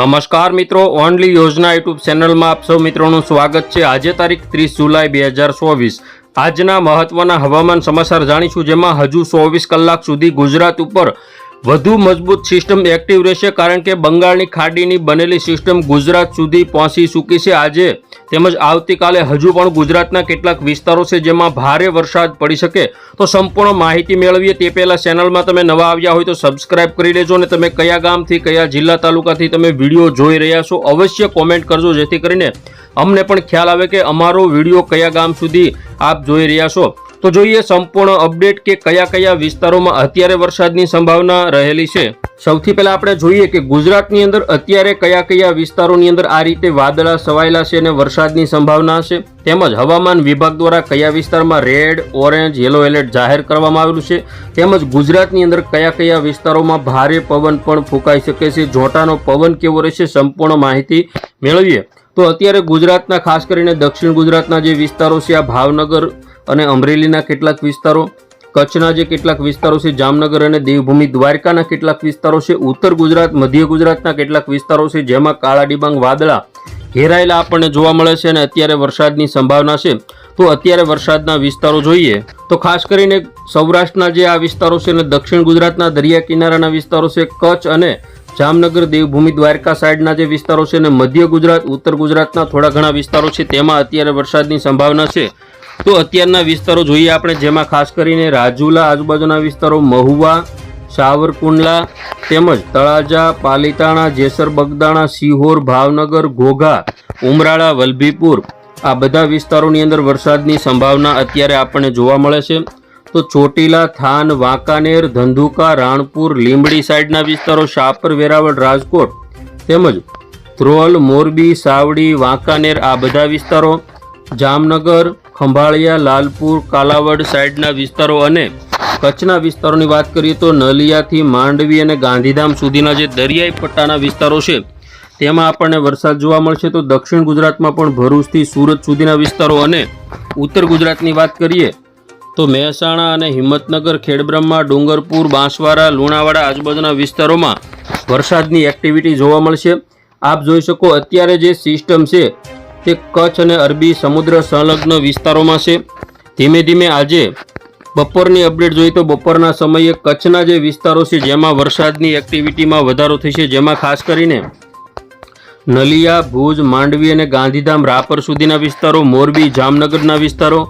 નમસ્કાર મિત્રો, ઓનલી યોજના યુટ્યુબ ચેનલમાં આપ સૌ મિત્રોનું સ્વાગત છે. આજે તારીખ ત્રીસ જુલાઈ બે હજાર ચોવીસ. આજના મહત્વના હવામાન સમાચાર જાણીશું જેમાં હજુ ચોવીસ કલાક સુધી ગુજરાત ઉપર વધુ મજબૂત સિસ્ટમ એક્ટિવ રહેશે કારણ કે બંગાળની ખાડીની બનેલી સિસ્ટમ ગુજરાત સુધી પહોંચી ચૂકી છે. આજે તેમજ આવતીકાલે હજુ પણ ગુજરાતના કેટલાક વિસ્તારો છે જેમાં ભારે વરસાદ પડી શકે તો સંપૂર્ણ માહિતી મેળવીએ તે પહેલાં ચેનલમાં તમે નવા આવ્યા હોય તો સબસ્ક્રાઇબ કરી લેજો અને તમે કયા ગામથી, કયા જિલ્લા તાલુકાથી તમે વીડિયો જોઈ રહ્યા છો અવશ્ય કોમેન્ટ કરજો, જેથી કરીને અમને પણ ખ્યાલ આવે કે અમારો વીડિયો કયા ગામ સુધી આપ જોઈ રહ્યા છો. તો જોઈએ સંપૂર્ણ અપડેટ કે કયા કયા વિસ્તારોમાં અત્યારે વરસાદની સંભાવના રહેલી છે. સૌથી પહેલા આપણે જોઈએ કે ગુજરાતની અંદર અત્યારે કયા કયા વિસ્તારોની અંદર આ રીતે વાદળા છવાયેલા છે અને વરસાદની સંભાવના છે? તેમજ હવામાન વિભાગ દ્વારા કયા વિસ્તારમાં રેડ, ઓરેન્જ, યલો એલર્ટ જાહેર કરવામાં આવેલું છે? તેમજ ગુજરાતની અંદર કયા કયા વિસ્તારોમાં ભારે પવન પણ ફૂંકાઈ શકે છે? જોટાનો પવન કેવો રહેશે? સંપૂર્ણ માહિતી મેળવીએ. તો અત્યારે ગુજરાતના, ખાસ કરીને દક્ષિણ ગુજરાતના જે વિસ્તારો છે, આ ભાવનગર અને અમરેલીના કેટલાક વિસ્તારો કચ્છના જે કેટલાક વિસ્તારો છે, જામનગર અને દેવભૂમિ દ્વારકાના કેટલાક વિસ્તારો છે, ઉત્તર ગુજરાત, મધ્ય ગુજરાતના કેટલાક વિસ્તારો છે, જેમાં કાળા ડિબાંગ વાદળા ઘેરાયેલા આપણને જોવા મળે છે અને અત્યારે વરસાદની સંભાવના છે. તો અત્યારે વરસાદના વિસ્તારો જોઈએ તો ખાસ કરીને સૌરાષ્ટ્રના જે આ વિસ્તારો છે અને દક્ષિણ ગુજરાતના દરિયા કિનારાના વિસ્તારો છે, કચ્છ અને જામનગર, દેવભૂમિ દ્વારકા સાઈડના જે વિસ્તારો છે અને મધ્ય ગુજરાત, ઉત્તર ગુજરાતના થોડા ઘણા વિસ્તારો છે, તેમાં અત્યારે વરસાદની સંભાવના છે. તો અત્યારના વિસ્તારો જોઈએ આપણે, જેમાં ખાસ કરીને રાજુલા આજુબાજુના વિસ્તારો, મહુવા, સાવરકુંડલા તેમજ તળાજા, પાલીતાણા, જેસર, બગદાણા, સિહોર, ભાવનગર, ઘોઘા, ઉમરાળા, વલભીપુર આ બધા વિસ્તારોની અંદર વરસાદની સંભાવના અત્યારે આપણને જોવા મળે છે. તો ચોટીલા, થાન, વાંકાનેર, ધંધુકા, રાણપુર, લીંબડી સાઈડના વિસ્તારો, શાપર, વેરાવળ, રાજકોટ તેમજ ધ્રોલ, મોરબી, સાવડી, વાંકાનેર આ બધા વિસ્તારો, જામનગર ખંભાળિયા, લાલપુર, કાલાવડ સાઈડના વિસ્તારો અને કચ્છના વિસ્તારોની વાત કરીએ તો નલિયાથી માંડવી અને ગાંધીધામ સુધીના જે દરિયાઈ પટ્ટાના વિસ્તારો છે, તેમાં આપણને વરસાદ જોવા મળશે. તો દક્ષિણ ગુજરાતમાં પણ ભરૂચથી સુરત સુધીના વિસ્તારો અને ઉત્તર ગુજરાતની વાત કરીએ, તો મહેસાણા અને હિંમતનગર, ખેડબ્રહ્મા, ડુંગરપુર, બાંસવાડા, લુણાવાડા આજુબાજુના વિસ્તારોમાં વરસાદની એક્ટિવિટી જોવા મળશે. આપ જોઈ શકો અત્યારે જે સિસ્ટમ છે તે કચ્છ અને અરબી સમુદ્ર સંલગ્ન વિસ્તારોમાં છે. ધીમે ધીમે આજે બપોરની અપડેટ જોઈએ તો બપોરના સમયે કચ્છના જે વિસ્તારો છે, જેમાં વરસાદની એક્ટિવિટીમાં વધારો થશે જેમાં ખાસ કરીને નલિયા, ભુજ, માંડવી અને ગાંધીધામ રાપર સુધીના વિસ્તારો, મોરબી, જામનગરના વિસ્તારો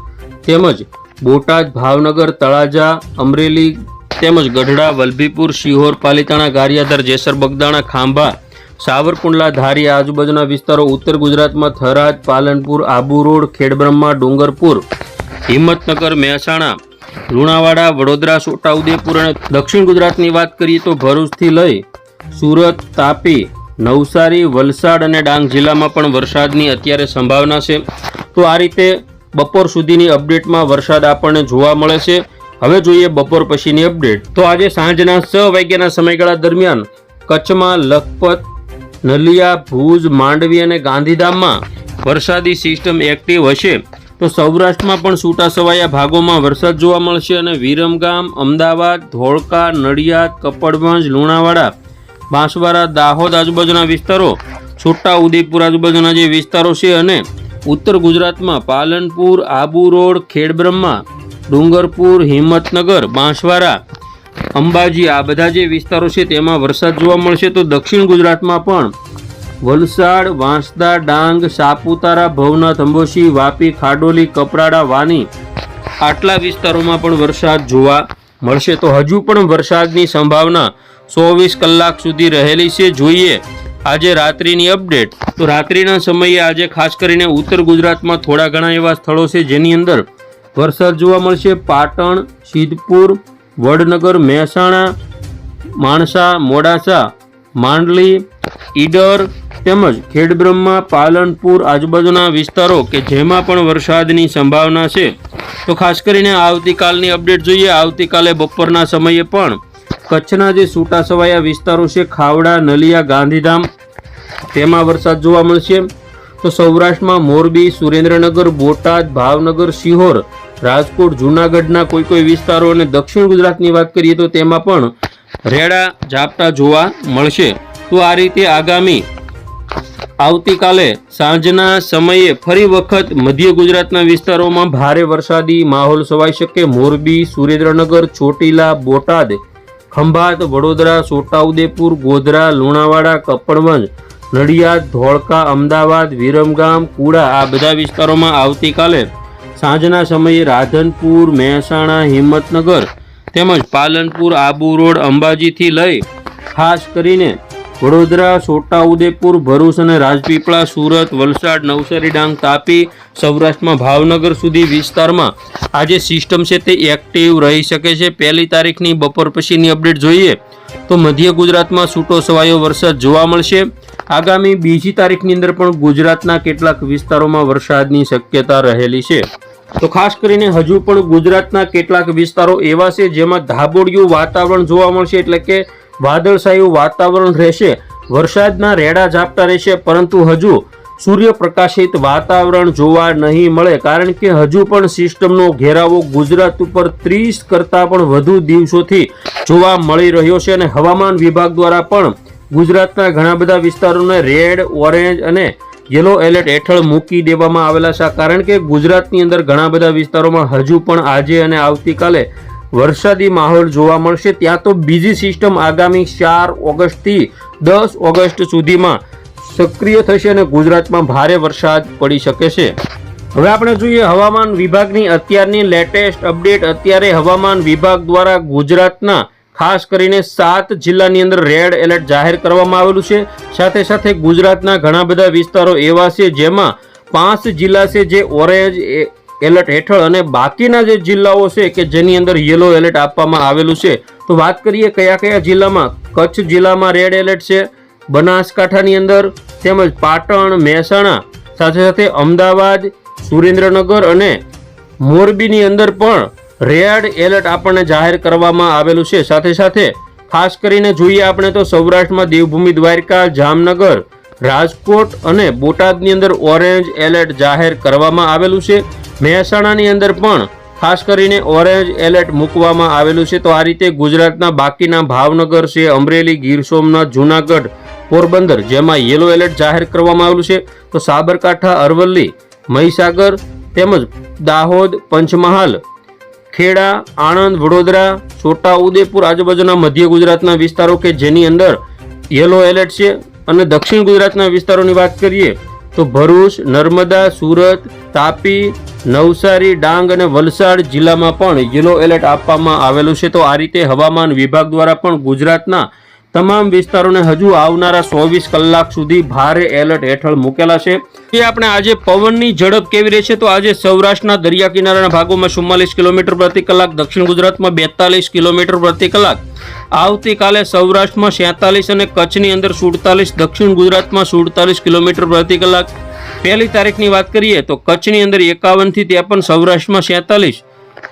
તેમજ બોટાદ, ભાવનગર, તળાજા, અમરેલી તેમજ ગઢડા, વલભીપુર, શિહોર, પાલીતાણા, ગારિયાધર, જેસર, બગદાણા, ખાંભા સાવરકુંડલા ધારી આજુબાજુના વિસ્તારો ઉત્તર ગુજરાતમાં થરાદ, પાલનપુર, આબુ રોડ, ખેડબ્રહ્મા, ડુંગરપુર, હિંમતનગર, મહેસાણા, લુણાવાડા, વડોદરા, છોટાઉદેપુર અને દક્ષિણ ગુજરાતની વાત કરીએ તો ભરૂચથી લઈ સુરત, તાપી, નવસારી, વલસાડ અને ડાંગ જિલ્લામાં પણ વરસાદની અત્યારે સંભાવના છે. તો આ રીતે બપોર સુધીની અપડેટમાં વરસાદ આપણને જોવા મળે છે. હવે જોઈએ બપોર પછીની અપડેટ. તો આજે સાંજના છ વાગ્યાના સમયગાળા દરમિયાન કચ્છમાં લખપત નલિયા, ભુજ, માંડવી અને ગાંધીધામમાં વરસાદી સિસ્ટમ એક્ટિવ હશે તો સૌરાષ્ટ્રમાં પણ છૂટાછવાયા ભાગોમાં વરસાદ જોવા મળશે અને વિરમગામ, અમદાવાદ, ધોળકા, નડિયાદ, કપડવંજ, લુણાવાડા, બાંસવાડા, દાહોદ આજુબાજુના વિસ્તારો, છોટા ઉદેપુર આજુબાજુના જે વિસ્તારો છે અને ઉત્તર ગુજરાતમાં પાલનપુર, આબુ રોડ, ખેડબ્રહ્મા, ડુંગરપુર, હિંમતનગર, બાંસવાડા અંબાજી, આ બધા જે વિસ્તારો છે તેમાં વરસાદ જોવા મળશે તો દક્ષિણ ગુજરાતમાં પણ. વલસાડ, વાંસદા, ડાંગ, સાપુતારા, ભવનાથ અંબોશી વાપી, ખાડોલી, કપરાડા, વાની આટલા વિસ્તારોમાં પણ વરસાદ જોવા મળશે. તો હજુ પણ વરસાદની સંભાવના ચોવીસ કલાક સુધી રહેલી છે. જોઈએ આજે રાત્રિની અપડેટ. તો રાત્રિના સમયે આજે ખાસ કરીને ઉત્તર ગુજરાતમાં થોડા ઘણા એવા સ્થળો છે જેની અંદર વરસાદ જોવા મળશે. પાટણ, સિદ્ધપુર વડનગર, મહેસાણા, માણસા, મોડાસા, માંડલી, ઈડર તેમજ ખેડબ્રહ્મા, પાલનપુર આજુબાજુના વિસ્તારો કે જેમાં પણ વરસાદની સંભાવના છે. તો ખાસ કરીને આવતીકાલની અપડેટ જોઈએ. આવતીકાલે બપોરના સમયે પણ કચ્છના જે છૂટાછવાયા વિસ્તારો છે, ખાવડા, નલિયા, ગાંધીધામ, તેમાં વરસાદ જોવા મળશે. તો સૌરાષ્ટ્રમાં મોરબી, સુરેન્દ્રનગર, બોટાદ, ભાવનગર સિહોર રાજકોટ, જૂનાગઢના કોઈ કોઈ વિસ્તારો અને દક્ષિણ ગુજરાતની વાત કરીએ તો તેમાં પણ રેડા ઝાપટા જોવા મળશે. તો આ રીતે આગામી આવતીકાલે સાંજના સમયે ફરી વખત મધ્ય ગુજરાતના વિસ્તારોમાં ભારે વરસાદી માહોલ સવાઈ શકે. મોરબી, સુરેન્દ્રનગર, ચોટીલા, બોટાદ, ખંભાત, વડોદરા, છોટાઉદેપુર, ગોધરા, લુણાવાડા, કપડવંજ, નડિયાદ, ધોળકા, અમદાવાદ, વિરમગામ, કુડા આ બધા વિસ્તારોમાં આવતીકાલે સાંજના સમયે રાધનપુર, મહેસાણા, હિંમતનગર તેમજ પાલનપુર, આબુ રોડ, અંબાજીથી લઈ ખાસ કરીને વડોદરા, છોટાઉદેપુર, ભરૂચ અને રાજપીપળા, સુરત, વલસાડ, નવસારી, ડાંગ, તાપી, સૌરાષ્ટ્રમાં ભાવનગર સુધી વિસ્તારમાં આ જે સિસ્ટમ છે તે એક્ટિવ રહી શકે છે. પહેલી તારીખની બપોર પછીની અપડેટ જોઈએ તો મધ્ય ગુજરાતમાં છૂટો સવાયો વરસાદ જોવા મળશે. આગામી બીજી તારીખની અંદર પણ ગુજરાતના કેટલાક વિસ્તારોમાં વરસાદની શક્યતા રહેલી છે. તો ખાસ કરીને હજુ પણ ગુજરાતના કેટલાક વિસ્તારો એવા છે જેમાં ધાબોડિયું વાતાવરણ જોવા મળશે એટલે કે વાદળછાયું વાતાવરણ રહેશે. વરસાદના રેડા ઝાપટા રહેશે, પરંતુ હજુ સૂર્યપ્રકાશિત વાતાવરણ જોવા નહીં મળે, કારણ કે હજુ પણ સિસ્ટમનો ઘેરાવો ગુજરાત ઉપર ત્રીસ કરતાં પણ વધુ દિવસોથી જોવા મળી રહ્યો છે અને હવામાન વિભાગ દ્વારા પણ ગુજરાતના ઘણા બધા વિસ્તારોને રેડ, ઓરેન્જ અને યલો એલર્ટ હેઠળ મૂકી દેવામાં આવેલા છે. કારણ કે ગુજરાતની અંદર ઘણા બધા વિસ્તારોમાં હજુ પણ આજે અને આવતીકાલે વરસાદી માહોલ જોવા મળશે. ત્યાં તો બીજી સિસ્ટમ આગામી ચાર ઓગસ્ટથી દસ ઓગસ્ટ સુધીમાં સક્રિય થશે અને ગુજરાતમાં ભારે વરસાદ પડી શકે છે. હવે આપણે જોઈએ હવામાન વિભાગની અત્યારની લેટેસ્ટ અપડેટ અત્યારે હવામાન વિભાગ દ્વારા ગુજરાતના ખાસ કરીને સાત જિલ્લાની અંદર રેડ એલર્ટ જાહેર કરવામાં આવેલું છે. સાથે સાથે ગુજરાતના ઘણા બધા વિસ્તારો એવા છે જેમાં પાંચ જિલ્લા છે જે ઓરેન્જ એલર્ટ હેઠળ અને બાકીના જે જિલ્લાઓ છે કે જેની અંદર યલો એલર્ટ આપવામાં આવેલું છે. તો વાત કરીએ કયા કયા જિલ્લામાં? કચ્છ જિલ્લામાં રેડ એલર્ટ છે, બનાસકાંઠાની અંદર તેમજ પાટણ, મહેસાણા, સાથે સાથે અમદાવાદ, સુરેન્દ્રનગર અને મોરબીની અંદર પણ રેડ એલર્ટ આપણને જાહેર કરવામાં આવેલું છે. સાથે સાથે ખાસ કરીને જોઈએ આપણે તો સૌરાષ્ટ્રમાં દેવભૂમિ દ્વારકા, જામનગર, રાજકોટ અને બોટાદની અંદર ઓરેન્જ એલર્ટ જાહેર કરવામાં આવેલું છે. મહેસાણાની અંદર પણ ખાસ કરીને ઓરેન્જ એલર્ટ મૂકવામાં આવેલું છે. તો આ રીતે ગુજરાતના બાકીના ભાવનગર છે, અમરેલી, ગીર સોમનાથ, જુનાગઢ, પોરબંદર જેમાં યલો એલર્ટ જાહેર કરવામાં આવેલું છે. તો સાબરકાંઠા, અરવલ્લી, મહીસાગર તેમજ દાહોદ, પંચમહાલ ખેડા, આણંદ, વડોદરા, છોટા ઉદેપુર આજુબાજુના મધ્ય ગુજરાતના વિસ્તારો કે જેની અંદર યલો એલર્ટ છે અને દક્ષિણ ગુજરાતના વિસ્તારોની વાત કરીએ તો ભરૂચ, નર્મદા, સુરત, તાપી, નવસારી, ડાંગ અને વલસાડ જિલ્લામાં પણ યલો એલર્ટ આપવામાં આવેલું છે. તો આ રીતે હવામાન વિભાગ દ્વારા પણ ગુજરાતના તમામ વિસ્તારોને હજુ આવનારા ચોવીસ કલાક સુધી ભારે એલર્ટ હેઠળ મૂકેલા છે. એ આપણે આજે પવનની ઝડપ કેવી રહેશે તો આજે સૌરાષ્ટ્રના દરિયા કિનારાના ભાગોમાં ચુમ્માલીસ કિલોમીટર પ્રતિ કલાક, દક્ષિણ ગુજરાતમાં બેતાલીસ કિલોમીટર પ્રતિ કલાક, આવતીકાલે સૌરાષ્ટ્રમાં સેતાલીસ અને કચ્છની અંદર સુડતાલીસ, દક્ષિણ ગુજરાતમાં સુડતાલીસ કિલોમીટર પ્રતિ કલાક. પહેલી તારીખની વાત કરીએ તો કચ્છની અંદર એકાવનથી ત્રેપન, સૌરાષ્ટ્રમાં સેતાલીસ,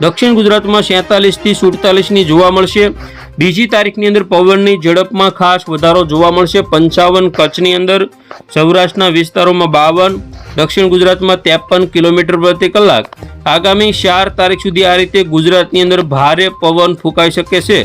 દક્ષિણ ગુજરાતમાં સેતાલીસથી સુડતાલીસની જોવા મળશે. બીજી તારીખની અંદર પવનની ઝડપમાં ખાસ વધારો જોવા મળશે. પંચાવન કચ્છની અંદર સૌરાષ્ટ્રના વિસ્તારોમાં બાવન, દક્ષિણ ગુજરાતમાં ત્રેપન કિલોમીટર પ્રતિ કલાક. આગામી ચાર તારીખ સુધી આ રીતે ગુજરાતની અંદર ભારે પવન ફૂંકાઈ શકે છે.